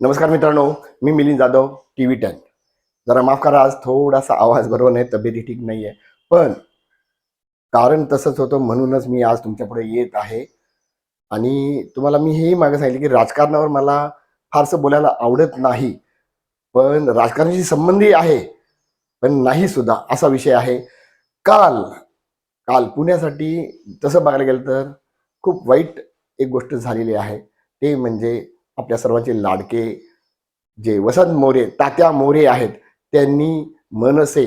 नमस्कार मित्रांनो मी Milind Jadhav T V ten. जरा माफ करा आज थोडासा आवाज बरोबर नाही तब्येती ठीक नाही आहे पण कारण तसंच होतं म्हणूनच मी आज तुमच्यापुढे येत आहे. आणि तुम्हाला मी हेही मागे सांगितलं की राजकारणावर मला फारसं बोलायला आवडत नाही. पण राजकारणाशी संबंधी आहे पण नाही सुद्धा असा विषय आहे. काल काल पुण्यासाठी तसं बघायला गेलं तर खूप वाईट एक गोष्ट झालेली आहे. ते म्हणजे आपल्या सर्वांचे लाडके जे वसंत मोरे तात्या मोरे आहेत त्यांनी मनसे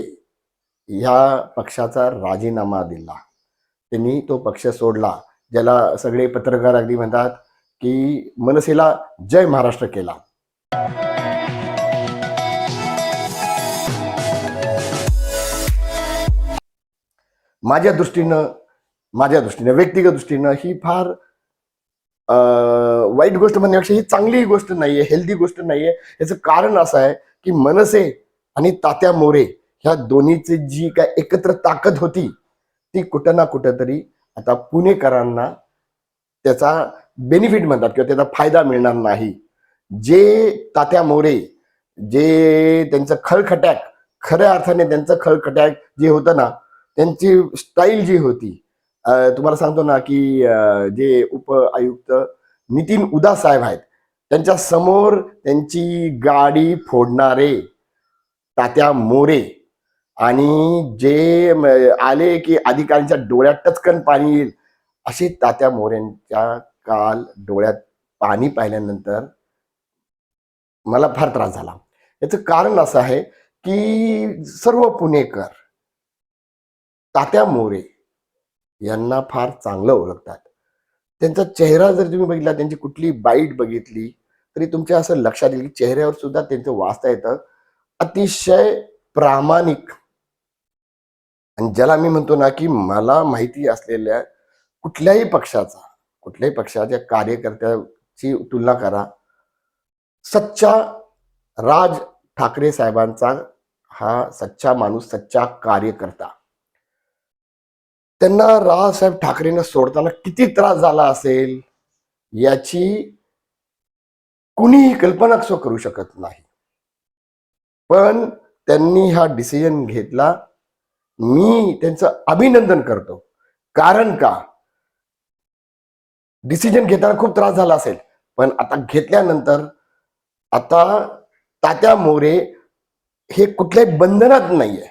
ह्या पक्षाचा राजीनामा दिला. त्यांनी तो पक्ष सोडला. ज्याला सगळे पत्रकार अगदी म्हणतात की मनसेला जय महाराष्ट्र केला. माझ्या दृष्टीनं माझ्या दृष्टीनं व्यक्तिगत दृष्टीनं ही फार वाईट गोष्ट म्हणण्यापेक्षा ही चांगली गोष्ट नाहीये हेल्दी गोष्ट नाहीये. याचं कारण असं आहे की मनसे आणि तात्या मोरे ह्या दोन्हीची जी काय एकत्र ताकद होती ती कुठं ना कुठं तरी आता पुणेकरांना त्याचा बेनिफिट म्हणतात किंवा त्याचा फायदा मिळणार नाही. जे तात्या मोरे जे त्यांचं खळखट्याक खऱ्या अर्थाने त्यांचं खळखट्याक जे होतं ना त्यांची स्टाईल जी होती तुम्हाला सांगतो ना की जे उप आयुक्त नितीन उदास साहेब आहेत त्यांच्यासमोर त्यांची गाडी फोडणारे तात्या मोरे आणि जे आले की अधिकाऱ्यांच्या डोळ्यात टचकन पाणी येईल असे तात्या मोऱ्यांच्या काल डोळ्यात पाणी पाहिल्यानंतर मला फार त्रास झाला. याचं कारण असं आहे की सर्व पुणेकर तात्या मोरे यांना फार चांगलं ओळखतात. त्यांचा चेहरा जर तुम्ही बघितला त्यांची कुठली बाईट बघितली तरी तुमच्या असं लक्षात येईल की चेहऱ्यावर सुद्धा त्यांचं वाचता येतं. अतिशय प्रामाणिक. आणि ज्याला मी म्हणतो ना की मला माहिती असलेल्या कुठल्याही पक्षाचा कुठल्याही पक्षाच्या कार्यकर्त्याची तुलना करा. सच्चा राज ठाकरे साहेबांचा हा सच्चा माणूस सच्चा कार्यकर्ता. त्यांना रावसाहेब ठाकरेंना सोडताना किती त्रास झाला असेल याची कुणीही कल्पना सो करू शकत नाही. पण त्यांनी हा डिसिजन घेतला. मी त्यांचं अभिनंदन करतो. कारण का? डिसिजन घेताना खूप त्रास झाला असेल. पण आता घेतल्यानंतर आता तात्या मोरे हे कुठल्याही बंधनात नाहीये.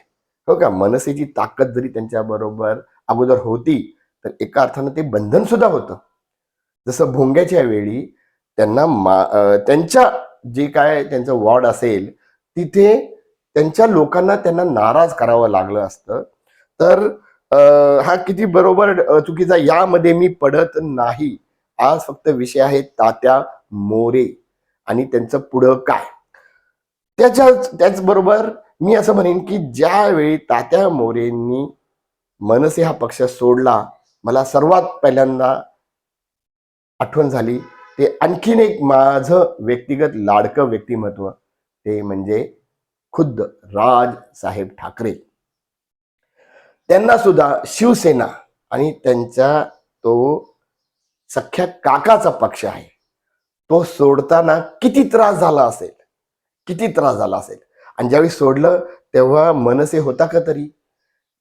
हो का? मनसेची ताकद जरी त्यांच्या बरोबर अगोदर होती तर एका अर्थानं ते बंधन सुद्धा होतं. जसं भोंग्याच्या वेळी त्यांना मा त्यांच्या जे काय त्यांचं वॉर्ड असेल तिथे त्यांच्या लोकांना त्यांना नाराज करावं लागलं असतं. तर अं, हा किती बरोबर चुकीचा यामध्ये मी पडत नाही. आज फक्त विषय आहे तात्या मोरे आणि त्यांचं पुढं काय? त्याच्याच त्याचबरोबर मी असं म्हणेन की ज्यावेळी तात्या मोरेंनी मनसे हा पक्ष सोडला मला सर्वात पहिल्यांदा आठवण झाली ते आणखीन एक माझं व्यक्तिगत लाडकं व्यक्तिमत्व ते म्हणजे खुद्द राज साहेब ठाकरे. त्यांना सुद्धा शिवसेना आणि त्यांच्या तो सख्या काकाचा पक्ष आहे. तो सोडताना किती त्रास झाला असेल किती त्रास झाला असेल. आणि ज्यावेळी सोडलं तेव्हा मनसे होता का तरी?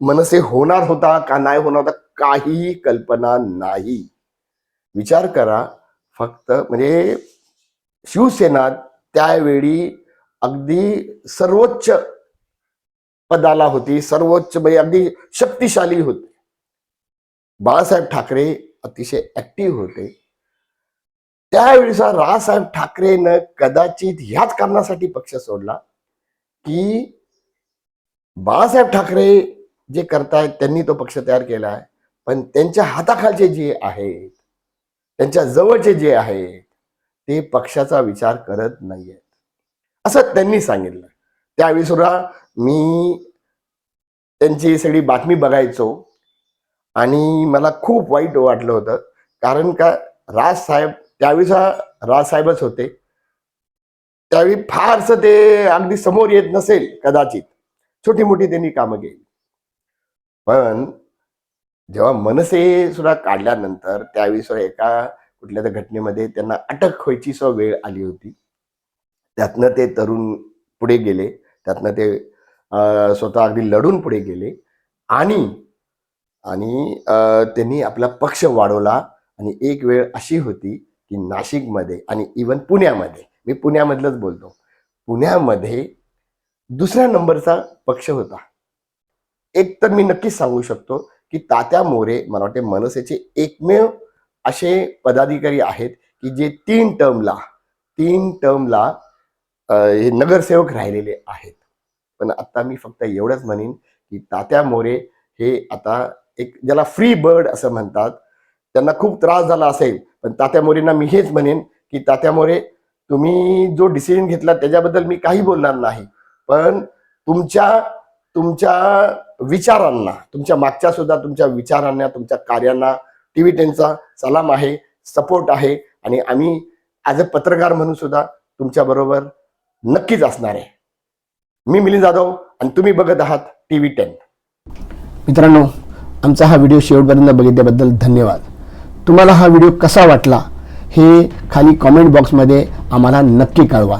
मनसे होणार होता का नाही होणार होता काहीही कल्पना नाही. विचार करा फक्त म्हणजे शिवसेना त्यावेळी अगदी सर्वोच्च पदाला होती सर्वोच्च म्हणजे अगदी शक्तिशाली होती. बाळासाहेब ठाकरे अतिशय ऍक्टिव्ह होते. त्यावेळीचा रावसाहेब ठाकरेनं कदाचित ह्याच कारणासाठी पक्ष सोडला की बाळासाहेब ठाकरे जे करतायत त्यांनी तो पक्ष तयार केला आहे. पण त्यांच्या हाताखालचे जे आहेत त्यांच्या जवळचे जे आहेत ते पक्षाचा विचार करत नाहीयेत. असं त्यांनी सांगितलं. त्यावेळी सुद्धा मी त्यांची सगळी बातमी बघायचो आणि मला खूप वाईट वाटलं होतं. कारण का राज साहेब त्यावेळी राज साहेबच होते. त्यावेळी फारसं ते अगदी समोर येत नसेल कदाचित. छोटी मोठी त्यांनी कामं केली. पण जेव्हा मनसे सुद्धा काढल्यानंतर त्यावेळी सुद्धा एका कुठल्या तर घटनेमध्ये त्यांना अटक व्हायची सुद्धा वेळ आली होती. त्यातनं ते तरुण पुढे गेले. त्यातनं ते स्वतः अगदी लढून पुढे गेले. आणि आणि त्यांनी आपला पक्ष वाढवला आणि एक वेळ अशी होती की नाशिकमध्ये आणि इवन पुण्यामध्ये मी पुण्यामधलंच बोलतो. पुण्यामध्ये दुसऱ्या नंबरचा पक्ष होता. एक तर मी नक्कीच सांगू शकतो की तात्या मोरे मला वाटते मनसेचे एकमेव असे पदाधिकारी आहेत की जे तीन टर्मला तीन टर्मला हे नगरसेवक राहिलेले आहेत. पण आता मी फक्त एवढंच म्हणेन की तात्या मोरे हे आता एक ज्याला फ्री बर्ड असं म्हणतात त्यांना खूप त्रास झाला असेल पण तात्या मोरेंना मी हेच म्हणेन की तात्या मोरे तुम्ही जो डिसिजन घेतला त्याच्याबद्दल मी काही बोलणार नाही पण तुमच्या तुमच्या विचारांना तुमच्या मागच्या सुद्धा तुमच्या विचारांना तुमच्या कार्यांना टी व्ही टेनचा सलाम आहे सपोर्ट आहे आणि आम्ही ॲज अ पत्रकार म्हणून सुद्धा तुमच्याबरोबर नक्कीच असणार आहे. मी मिलिंद जाधव आणि तुम्ही बघत आहात टी व्ही टेन. मित्रांनो आमचा हा व्हिडिओ शेवटपर्यंत बघितल्याबद्दल धन्यवाद. तुम्हाला हा व्हिडिओ कसा वाटला हे खाली कॉमेंट बॉक्समध्ये आम्हाला नक्की कळवा.